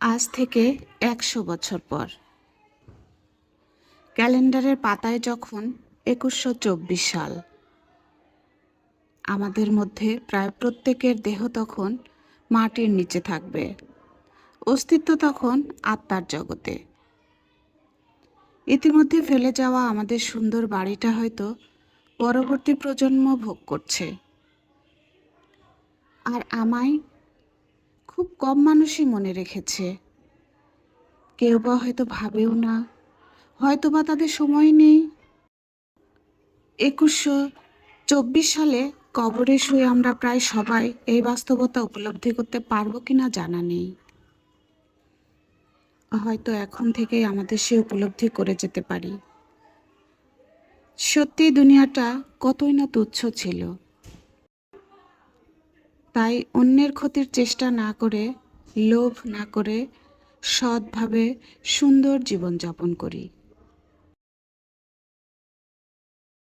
আজ থেকে একশো বছর পর। ক্যালেন্ডারের পাতায় যখন একুশশো চব্বিশ সাল। আমাদের মধ্যে প্রায় প্রত্যেকের দেহ তখন মাটির নিচে থাকবে। অস্তিত্ব তখন আত্মার জগতে। ইতিমধ্যে ফেলে যাওয়া আমাদের সুন্দর বাড়িটা হয়তো পরবর্তী প্রজন্ম ভোগ করছে। আর আমায় খুব কম মানুষই মনে রেখেছে। কেউ বা হয়তো ভাবেও না হয়তো বা তাদের সময় নেই। একুশশো চব্বিশ সালে কবরে শুয়ে আমরা প্রায় সবাই এই বাস্তবতা উপলব্ধি করতে পারব কিনা জানা নেই। হয়তো এখন থেকেই আমাদের সে উপলব্ধি করে যেতে পারি। সত্যি দুনিয়াটা কতই না তুচ্ছ ছিল। তাই অন্যের ক্ষতির চেষ্টা না করে লোভ না করে সৎভাবে সুন্দর জীবনযাপন করি।